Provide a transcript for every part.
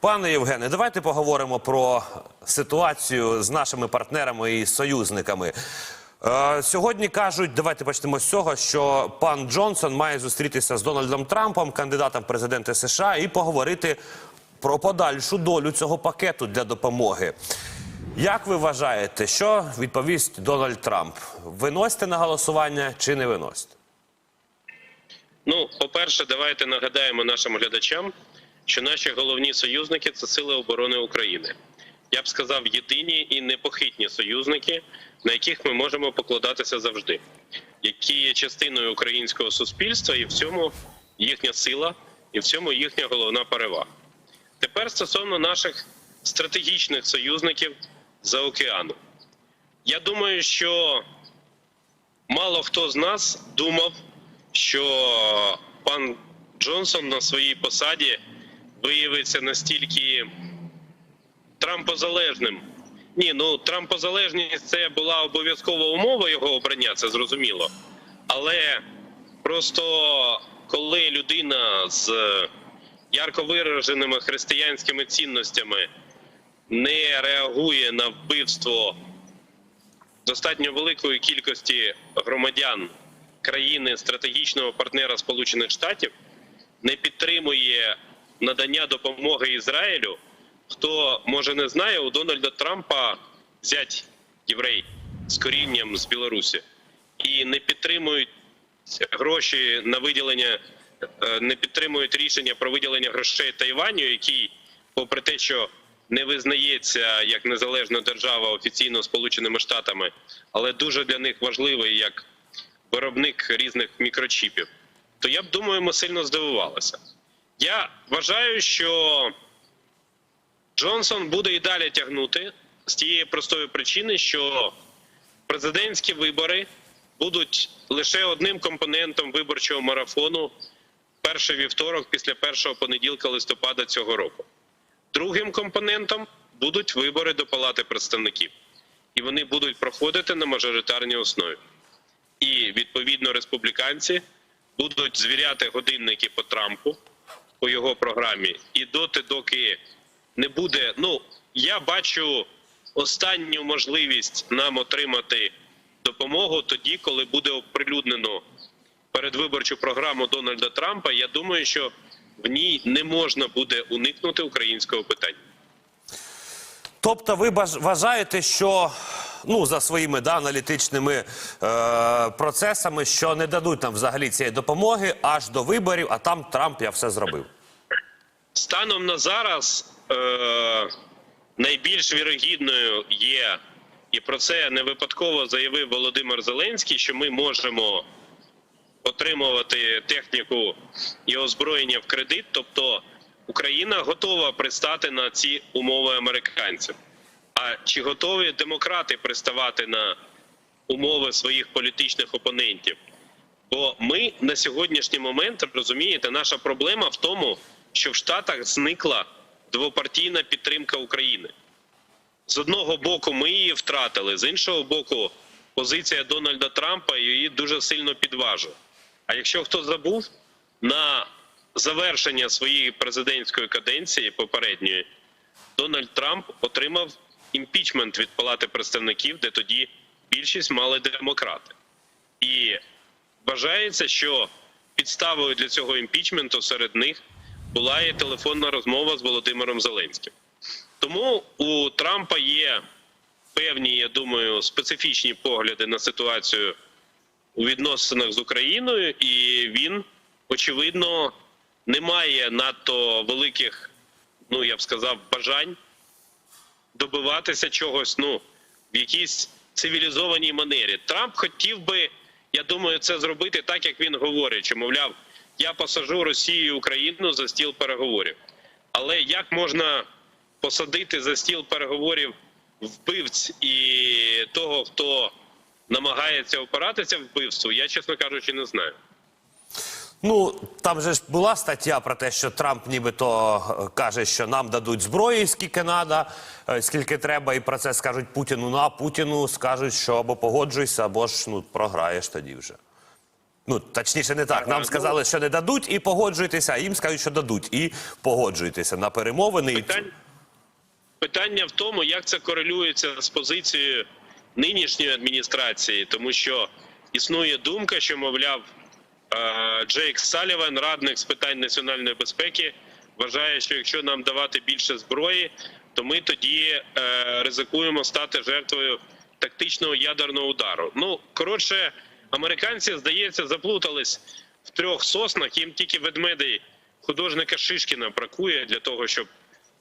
Пане Євгене, давайте поговоримо про ситуацію з нашими партнерами і союзниками. Е, сьогодні кажуть, давайте почнемо з цього, що пан Джонсон має зустрітися з Дональдом Трампом, кандидатом президенти США, і поговорити про подальшу долю цього пакету для допомоги. Як ви вважаєте, що відповість Дональд Трамп? Виносите на голосування чи не виносите? Ну, по-перше, давайте нагадаємо нашим глядачам, що наші головні союзники це сили оборони України. Я б сказав, єдині і непохитні союзники, на яких ми можемо покладатися завжди, які є частиною українського суспільства, і в цьому їхня сила, і в цьому їхня головна перевага. Тепер стосовно наших стратегічних союзників за океаном. Я думаю, що мало хто з нас думав, що пан Джонсон на своїй посаді виявиться настільки трампозалежним. Ні, ну трампозалежність це була обов'язкова умова його обрання, це зрозуміло. Але просто коли людина з ярко вираженими християнськими цінностями не реагує на вбивство достатньо великої кількості громадян країни стратегічного партнера Сполучених Штатів, не підтримує надання допомоги Ізраїлю. Хто може не знає, у Дональда Трампа зять єврей з корінням з Білорусі і не підтримують гроші на виділення, е, не підтримують рішення про виділення грошей Тайваню, який, попри те, що не визнається як незалежна держава офіційно Сполученими Штатами, але дуже для них важливий як виробник різних мікрочіпів, то я б думаю, ми сильно здивувалися. Я вважаю, що Джонсон буде і далі тягнути з тієї простої причини, що президентські вибори будуть лише одним компонентом виборчого марафону перший вівторок після першого понеділка листопада цього року. Другим компонентом будуть вибори до Палати представників, і вони будуть проходити на мажоритарній основі. І відповідно республіканці будуть звіряти годинники по Трампу по його програмі, і доти, доки не буде. Ну я бачу останню можливість нам отримати допомогу тоді, коли буде оприлюднено передвиборчу програму Дональда Трампа. Я думаю, що в ній не можна буде уникнути українського питання. Тобто, ви вважаєте, що ну за своїми да, аналітичними е, процесами, що не дадуть нам взагалі цієї допомоги аж до виборів, а там Трамп я все зробив. Станом на зараз е, найбільш вірогідною є, і про це не випадково заявив Володимир Зеленський, що ми можемо отримувати техніку і озброєння в кредит. Тобто Україна готова пристати на ці умови американців. Чи готові демократи приставати на умови своїх політичних опонентів? Бо ми на сьогоднішній момент розумієте, наша проблема в тому, що в Штатах зникла двопартійна підтримка України. З одного боку, ми її втратили, з іншого боку, позиція Дональда Трампа її дуже сильно підважує. А якщо хто забув, на завершення своєї президентської каденції попередньої Дональд Трамп отримав імпічмент від Палати представників, де тоді більшість мали демократи. І вважається, що підставою для цього імпічменту серед них була і телефонна розмова з Володимиром Зеленським. Тому у Трампа є певні, я думаю, специфічні погляди на ситуацію у відносинах з Україною, і він, очевидно, не має надто великих, ну я б сказав, бажань добиватися чогось, ну, в якійсь цивілізованій манері. Трамп хотів би, я думаю, це зробити так, як він говорить, що, мовляв, я посажу Росію і Україну за стіл переговорів. Але як можна посадити за стіл переговорів вбивць і того, хто намагається опиратися вбивству, я, чесно кажучи, не знаю. Ну там же ж була стаття про те, що Трамп нібито е, каже, що нам дадуть зброї, скільки треба, скільки треба, і про це скажуть Путіну. Ну а Путіну скажуть, що або погоджуйся, або ж ну програєш тоді вже. Ну, точніше, не так. Нам ну- сказали, що не дадуть, і погоджуйтеся, а їм скажуть, що дадуть. І погоджуйтеся на перемовини. Питання, питання в тому, як це корелюється з позицією нинішньої адміністрації, тому що існує думка, що, мовляв, Джейк Саліван, радник з питань національної безпеки, вважає, що якщо нам давати більше зброї, то ми тоді е, ризикуємо стати жертвою тактичного ядерного удару. Ну, коротше, американці, здається, заплутались в трьох соснах. Їм тільки ведмедей художника Шишкіна бракує для того, щоб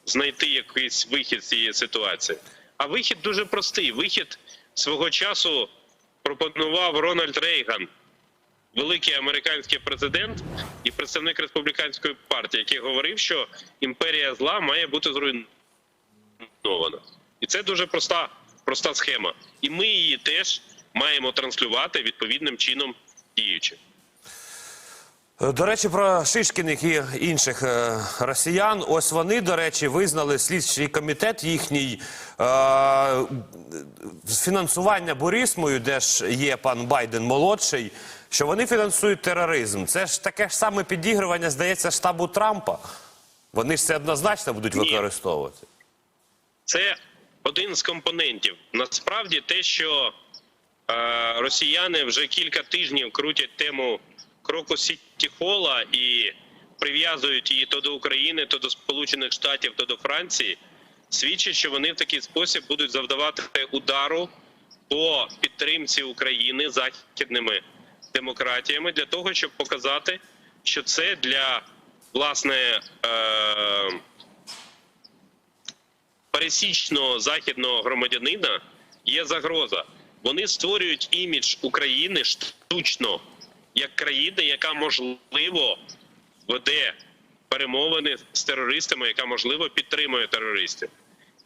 знайти якийсь вихід з цієї ситуації. А вихід дуже простий. Вихід свого часу пропонував Рональд Рейган, великий американський президент і представник республіканської партії, який говорив, що імперія зла має бути зруйнована. І це дуже проста, проста схема. І ми її теж маємо транслювати відповідним чином діючи. Е, До речі, про Шишкіних і інших е, росіян. Ось вони, до речі, визнали слідчий комітет їхній е, фінансування Борисмою, де ж є пан Байден молодший, що вони фінансують тероризм. Це ж таке ж саме підігрування, здається, штабу Трампа. Вони ж це однозначно будуть Ні. використовувати. Це один з компонентів. Насправді, те, що е, росіяни вже кілька тижнів крутять тему кроку Сіті Хола і прив'язують її то до України, то до Сполучених Штатів, то до Франції, свідчить, що вони в такий спосіб будуть завдавати удару по підтримці України західними демократіями для того, щоб показати, що це для власне. Е, пересічного західного громадянина є загроза. Вони створюють імідж України штучно як країни, яка можливо веде перемовини з терористами, яка можливо підтримує терористів.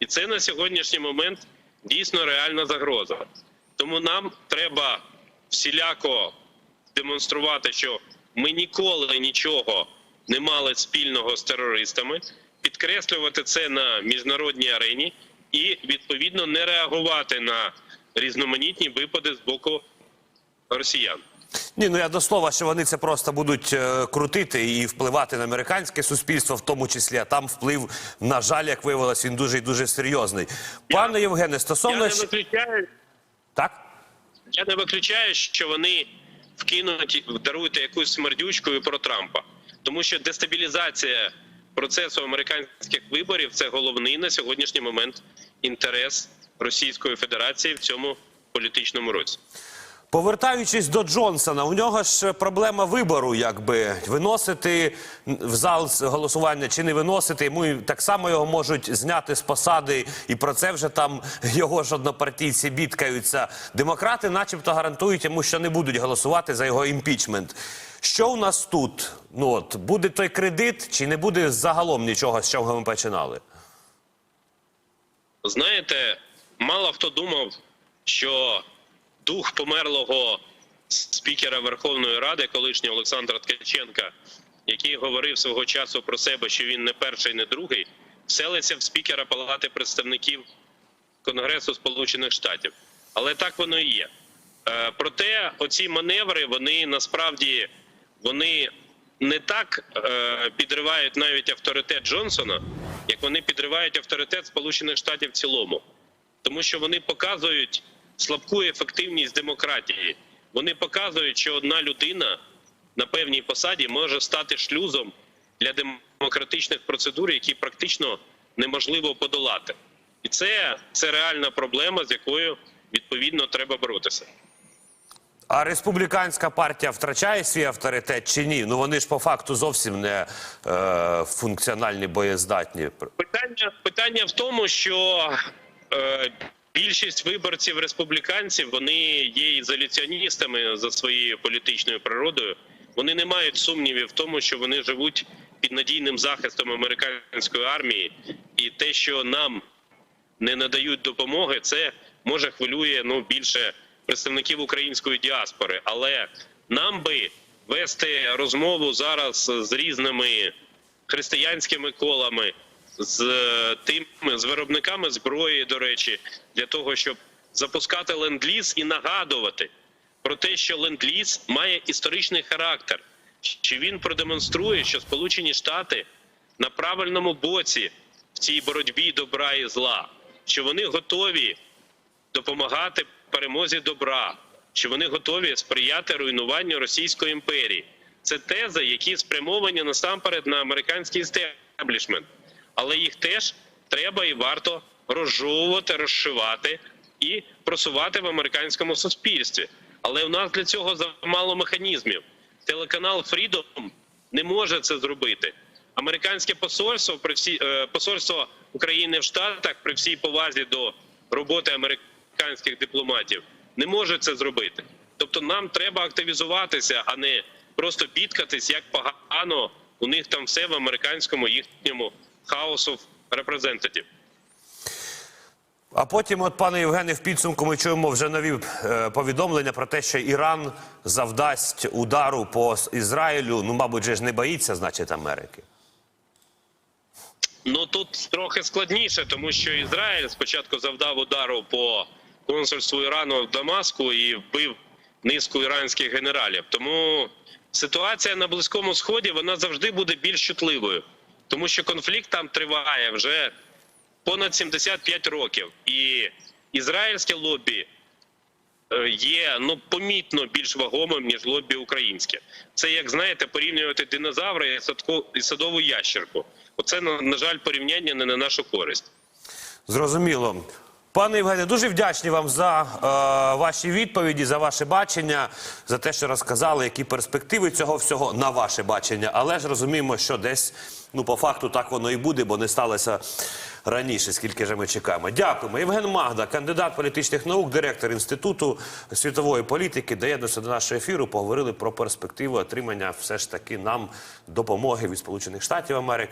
І це на сьогоднішній момент дійсно реальна загроза. Тому нам треба всіляко демонструвати, що ми ніколи нічого не мали спільного з терористами, підкреслювати це на міжнародній арені і відповідно не реагувати на різноманітні випади з боку росіян. Ні, ну я до слова, що вони це просто будуть е, крутити і впливати на американське суспільство, в тому числі. А там вплив, на жаль, як виявилось, він дуже і дуже серйозний. Пане Євгене, Я стосовно не виключаю, так. я не виключаю, що вони вкинуть, даруйте якусь смердючку і про Трампа, тому що дестабілізація процесу американських виборів це головний на сьогоднішній момент інтерес Російської Федерації в цьому політичному році. Повертаючись до Джонсона, у нього ж проблема вибору, якби виносити в зал голосування чи не виносити. Йому так само його можуть зняти з посади, і про це вже там його ж однопартійці бідкаються. Демократи, начебто, гарантують йому, що не будуть голосувати за його імпічмент. Що у нас тут? Ну от буде той кредит, чи не буде загалом нічого, з чого ми починали? Знаєте, мало хто думав, що дух померлого спікера Верховної Ради, колишнього Олександра Ткаченка, який говорив свого часу про себе, що він не перший, не другий, вселиться в спікера Палати представників Конгресу Сполучених Штатів. Але так воно і є. Е, Проте оці маневри, вони насправді вони не так е, підривають навіть авторитет Джонсона, як вони підривають авторитет Сполучених Штатів в цілому, тому що вони показують слабку ефективність демократії. Вони показують, що одна людина на певній посаді може стати шлюзом для демократичних процедур, які практично неможливо подолати. І це, це реальна проблема, з якою відповідно треба боротися. А республіканська партія втрачає свій авторитет чи ні? Ну вони ж по факту зовсім не е, функціональні, боєздатні. Питання питання в тому, що е, більшість виборців республіканців вони є ізоляціоністами за своєю політичною природою. Вони не мають сумнівів в тому, що вони живуть під надійним захистом американської армії, і те, що нам не надають допомоги, це може хвилює ну більше представників української діаспори. Але нам би вести розмову зараз з різними християнськими колами, з е, тими з виробниками зброї, до речі, для того, щоб запускати ленд-ліз і нагадувати про те, що ленд-ліз має історичний характер, що він продемонструє, що Сполучені Штати на правильному боці в цій боротьбі добра і зла, що вони готові допомагати перемозі добра, що вони готові сприяти руйнуванню Російської імперії. Це тези, які спрямовані насамперед на американський істеблішмент, але їх теж треба і варто розжовувати, розшивати і просувати в американському суспільстві. Але у нас для цього замало механізмів. Телеканал Freedom не може це зробити. Американське посольство при всі е, посольство України в Штатах при всій повазі до роботи американських дипломатів не може це зробити. Тобто нам треба активізуватися, а не просто бідкатись, як погано у них там все в американському їхньому House of Representative. А потім, от пане Євгене, в підсумку ми чуємо вже нові е, повідомлення про те, що Іран завдасть удару по Ізраїлю. Ну, мабуть, же ж не боїться, значить, Америки. Ну тут трохи складніше, тому що Ізраїль спочатку завдав удару по консульству Ірану в Дамаску і вбив низку іранських генералів. Тому ситуація на Близькому Сході вона завжди буде більш чутливою, тому що конфлікт там триває вже понад 75 років, і ізраїльське лобі е, є ну помітно більш вагомим ніж лобі українське. Це як знаєте, порівнювати динозавра і садку і садову ящерку. Оце на, на жаль, порівняння не на нашу користь. Зрозуміло. Пане Євгене, дуже вдячні вам за е, ваші відповіді, за ваше бачення, за те, що розказали, які перспективи цього всього на ваше бачення. Але ж розуміємо, що десь ну по факту так воно і буде, бо не сталося раніше, скільки ж ми чекаємо. Дякуємо. Євген Магда, кандидат політичних наук, директор інституту світової політики, доєднався до нашого ефіру. Поговорили про перспективи отримання все ж таки нам допомоги від Сполучених Штатів Америки.